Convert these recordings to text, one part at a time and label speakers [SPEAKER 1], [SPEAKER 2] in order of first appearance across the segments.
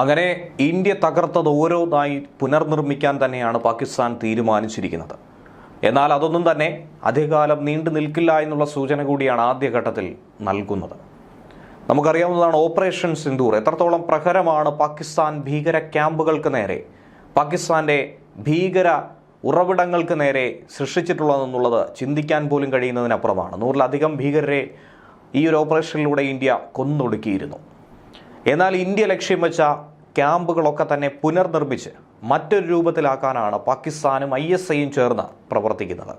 [SPEAKER 1] അങ്ങനെ ഇന്ത്യ തകർത്തത് ഓരോന്നായി പുനർനിർമ്മിക്കാൻ തന്നെയാണ് പാകിസ്ഥാൻ തീരുമാനിച്ചിരിക്കുന്നത്. എന്നാൽ അതൊന്നും തന്നെ അധികകാലം നീണ്ടു നിൽക്കില്ല എന്നുള്ള സൂചന കൂടിയാണ് ആദ്യഘട്ടത്തിൽ നൽകുന്നത്. നമുക്കറിയാവുന്നതാണ് ഓപ്പറേഷൻ സിന്ദൂർ. എത്രത്തോളം പ്രഹരമാണ് പാകിസ്ഥാൻ ഭീകര ക്യാമ്പുകൾക്ക് നേരെ പാകിസ്ഥാന്റെ ഭീകര ഉറവിടങ്ങൾക്ക് നേരെ സൃഷ്ടിച്ചിട്ടുള്ളതെന്നുള്ളത് ചിന്തിക്കാൻ പോലും കഴിയുന്നതിനപ്പുറമാണ്. നൂറിലധികം ഭീകരരെ ഈ ഒരു ഓപ്പറേഷനിലൂടെ ഇന്ത്യ കൊന്നൊടുക്കിയിരുന്നു. എന്നാൽ ഇന്ത്യ ലക്ഷ്യം വെച്ച ക്യാമ്പുകളൊക്കെ തന്നെ പുനർനിർമ്മിച്ച് മറ്റൊരു രൂപത്തിലാക്കാനാണ് പാകിസ്ഥാനും ഐ എസ് ഐയും ചേർന്ന് പ്രവർത്തിക്കുന്നത്.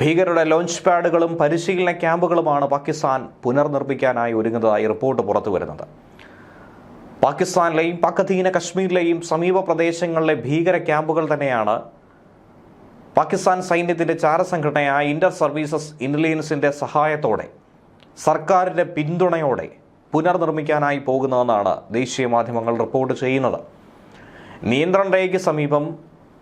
[SPEAKER 1] ഭീകരരുടെ ലോഞ്ച് പാഡുകളും പരിശീലന ക്യാമ്പുകളുമാണ് പാകിസ്ഥാൻ പുനർനിർമ്മിക്കാനായി ഒരുങ്ങുന്നതായി റിപ്പോർട്ട് പുറത്തു വരുന്നത്. പാകിസ്ഥാനിലെയും പാക് അധീന കശ്മീരിലെയും സമീപ പ്രദേശങ്ങളിലെ ഭീകര ക്യാമ്പുകൾ തന്നെയാണ് പാകിസ്ഥാൻ സൈന്യത്തിന്റെ ചാരസംഘടനയായ ഇന്റർ സർവീസസ് ഇന്റലിജൻസിന്റെ സഹായത്തോടെ സർക്കാരിന്റെ പിന്തുണയോടെ പുനർനിർമ്മിക്കാനായി പോകുന്നതെന്നാണ് ദേശീയ മാധ്യമങ്ങൾ റിപ്പോർട്ട് ചെയ്യുന്നത്. നിയന്ത്രണ രേഖയ്ക്ക് സമീപം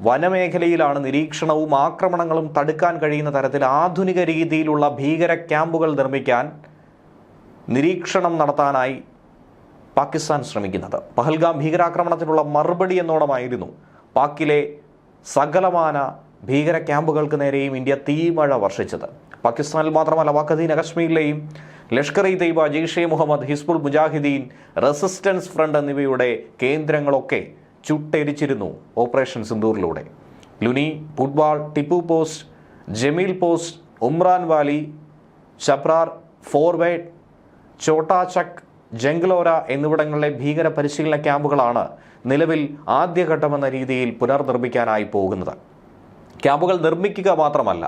[SPEAKER 1] വനമേഖലയിലാണ് നിരീക്ഷണവും ആക്രമണങ്ങളും തടുക്കാൻ കഴിയുന്ന തരത്തിൽ ആധുനിക രീതിയിലുള്ള ഭീകര ക്യാമ്പുകൾ നിർമ്മിക്കാൻ നിരീക്ഷണം നടത്താനായി പാകിസ്ഥാൻ ശ്രമിക്കുന്നത്. പഹൽഗാം ഭീകരാക്രമണത്തിനുള്ള മറുപടി എന്നോണമായിരുന്നു പാക്കിലെ സകലമാന ഭീകര ക്യാമ്പുകൾക്ക് നേരെയും ഇന്ത്യ തീമഴ വർഷിച്ചത്. പാകിസ്ഥാനിൽ മാത്രമല്ല പാക് അധീന കശ്മീരിലെയും ലഷ്കർ ഇ തൈബ ജെയ്ഷെ മുഹമ്മദ് ഹിസ്ബുൾ മുജാഹിദീൻ റെസിസ്റ്റൻസ് ഫ്രണ്ട് എന്നിവയുടെ കേന്ദ്രങ്ങളൊക്കെ ചുട്ടെരിച്ചിരുന്നു ഓപ്പറേഷൻ സിന്ദൂറിലൂടെ. Luni football Tipu post Jamil post Umran Wali Chaprar forward Chhotachak Janglora എന്നിവിടങ്ങളിലെ ഭീകര പരിശീലന ക്യാമ്പുകളാണ് നിലവിൽ ആദ്യഘട്ടമെന്ന രീതിയിൽ പുനർനിർമ്മിക്കാനായി പോകുന്നത്. ക്യാമ്പുകൾ നിർമ്മിക്കുക മാത്രമല്ല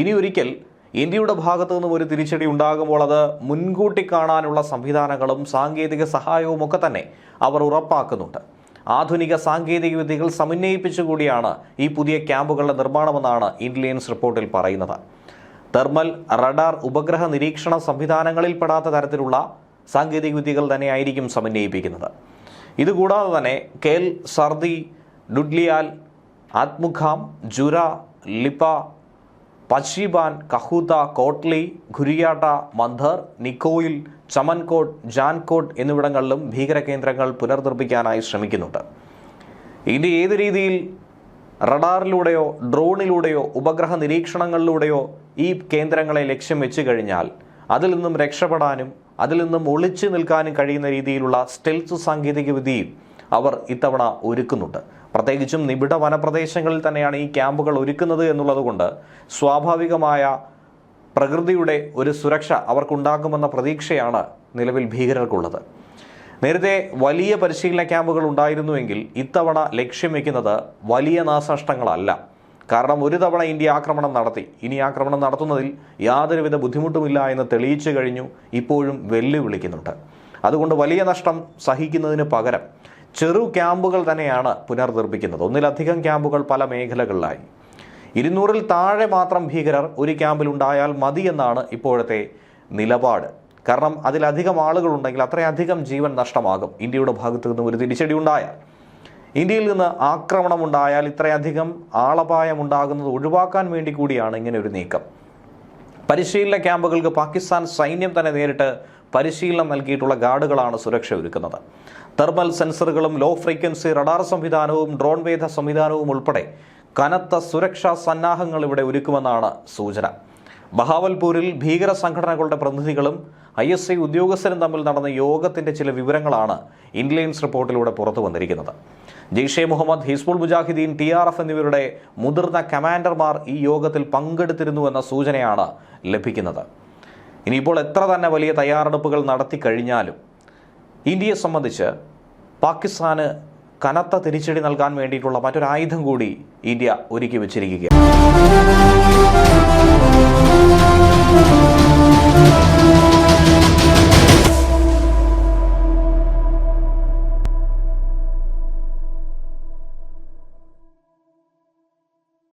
[SPEAKER 1] ഇനി ഒരിക്കൽ ഇന്ത്യയുടെ ഭാഗത്തു നിന്നും ഒരു തിരിച്ചടി ഉണ്ടാകുമ്പോൾ അത് മുൻകൂട്ടി കാണാനുള്ള സംവിധാനങ്ങളും സാങ്കേതിക സഹായവും ഒക്കെ തന്നെ അവർ ഉറപ്പാക്കുന്നുണ്ട്. ആധുനിക സാങ്കേതിക വിദ്യകൾ സമന്വയിപ്പിച്ചുകൂടിയാണ് ഈ പുതിയ ക്യാമ്പുകളുടെ നിർമ്മാണമെന്നാണ് ഇന്റലിജൻസ് റിപ്പോർട്ടിൽ പറയുന്നത്. തെർമൽ റഡാർ ഉപഗ്രഹ നിരീക്ഷണ സംവിധാനങ്ങളിൽ പെടാത്ത തരത്തിലുള്ള സാങ്കേതിക വിദ്യകൾ തന്നെയായിരിക്കും സമന്വയിപ്പിക്കുന്നത്. ഇതുകൂടാതെ തന്നെ കേൽ സർദി ഡുഡ്ലിയാൽ ആത്മുഖാം ജുര ലിപ പശ്ചിബാൻ കഹൂത കോട്ട്ലി ഖുരിയാട്ട മന്ധർ നിക്കോയിൽ ചമൻകോട്ട് ജാൻകോട്ട് എന്നിവിടങ്ങളിലും ഭീകരകേന്ദ്രങ്ങൾ പുനർനിർമ്മിക്കാനായി ശ്രമിക്കുന്നുണ്ട്. ഇനി ഏത് രീതിയിൽ? റഡാറിലൂടെയോ ഡ്രോണിലൂടെയോ ഉപഗ്രഹ നിരീക്ഷണങ്ങളിലൂടെയോ ഈ കേന്ദ്രങ്ങളെ ലക്ഷ്യം വെച്ച് കഴിഞ്ഞാൽ അതിൽ നിന്നും രക്ഷപ്പെടാനും അതിൽ നിന്നും ഒളിച്ചു നിൽക്കാനും കഴിയുന്ന രീതിയിലുള്ള സ്റ്റെൽത്ത് സാങ്കേതികവിദ്യയും അവർ ഇത്തവണ ഒരുക്കുന്നുണ്ട്. പ്രത്യേകിച്ചും നിബിഡ വനപ്രദേശങ്ങളിൽ തന്നെയാണ് ഈ ക്യാമ്പുകൾ ഒരുക്കുന്നത് എന്നുള്ളതുകൊണ്ട് സ്വാഭാവികമായ പ്രകൃതിയുടെ ഒരു സുരക്ഷ അവർക്കുണ്ടാകുമെന്ന പ്രതീക്ഷയാണ് നിലവിൽ ഭീകരർക്കുള്ളത്. നേരത്തെ വലിയ പരിശീലന ക്യാമ്പുകൾ ഉണ്ടായിരുന്നുവെങ്കിൽ ഇത്തവണ ലക്ഷ്യം വയ്ക്കുന്നത് വലിയ നാശനഷ്ടങ്ങളല്ല. കാരണം ഒരു തവണ ഇന്ത്യ ആക്രമണം നടത്തി. ഇനി ആക്രമണം നടത്തുന്നതിൽ യാതൊരുവിധ ബുദ്ധിമുട്ടുമില്ല എന്ന് തെളിയിച്ചു കഴിഞ്ഞു. ഇപ്പോഴും വെല്ലുവിളിക്കുന്നുണ്ട്. അതുകൊണ്ട് വലിയ നഷ്ടം സഹിക്കുന്നതിന് പകരം ചെറു ക്യാമ്പുകൾ തന്നെയാണ് പുനർനിർമ്മിക്കുന്നത്. ഒന്നിലധികം ക്യാമ്പുകൾ പല മേഖലകളിലായി. ഇരുന്നൂറിൽ താഴെ മാത്രം ഭീകരർ ഒരു ക്യാമ്പിൽ ഉണ്ടായാൽ മതി എന്നാണ് ഇപ്പോഴത്തെ നിലപാട്. കാരണം അതിലധികം ആളുകളുണ്ടെങ്കിൽ അത്രയധികം ജീവൻ നഷ്ടമാകും. ഇന്ത്യയുടെ ഭാഗത്തു നിന്നും ഒരു തിരിച്ചടി ഉണ്ടായാൽ. ഇന്ത്യയിൽ നിന്ന് ആക്രമണം ഉണ്ടായാൽ ഇത്രയധികം ആളപായം ഉണ്ടാകുന്നത് ഒഴിവാക്കാൻ വേണ്ടി കൂടിയാണ് ഇങ്ങനെ ഒരു നീക്കം. പരിശീലന ക്യാമ്പുകൾക്ക് പാകിസ്ഥാൻ സൈന്യം തന്നെ നേരിട്ട് പരിശീലനം നൽകിയിട്ടുള്ള ഗാർഡുകളാണ് സുരക്ഷ ഒരുക്കുന്നത്. തെർമൽ സെൻസറുകളും ലോ ഫ്രീക്വൻസി റഡാർ സംവിധാനവും ഡ്രോൺ വേദ സംവിധാനവും ഉൾപ്പെടെ കനത്ത സുരക്ഷാ സന്നാഹങ്ങൾ ഇവിടെ ഒരുക്കുമെന്നാണ് സൂചന. ബഹാവൽപൂരിൽ ഭീകര സംഘടനകളുടെ പ്രതിനിധികളും ഐ എസ് ഐ ഉദ്യോഗസ്ഥരും തമ്മിൽ നടന്ന യോഗത്തിന്റെ ചില വിവരങ്ങളാണ് ഇന്റലിജൻസ് റിപ്പോർട്ടിലൂടെ പുറത്തു വന്നിരിക്കുന്നത്. Jaish Mohammed Hizbul Mujahideen T R F എന്നിവരുടെ മുതിർന്ന കമാൻഡർമാർ ഈ യോഗത്തിൽ പങ്കെടുത്തിരുന്നുവെന്ന സൂചനയാണ് ലഭിക്കുന്നത്. ഇനിയിപ്പോൾ എത്ര തന്നെ വലിയ തയ്യാറെടുപ്പുകൾ നടത്തി കഴിഞ്ഞാലും ഇന്ത്യയെ സംബന്ധിച്ച് പാകിസ്ഥാന് കനത്ത തിരിച്ചടി നൽകാൻ വേണ്ടിയിട്ടുള്ള മറ്റൊരു ആയുധം കൂടി ഇന്ത്യ ഒരുക്കി വച്ചിരിക്കുകയാണ്.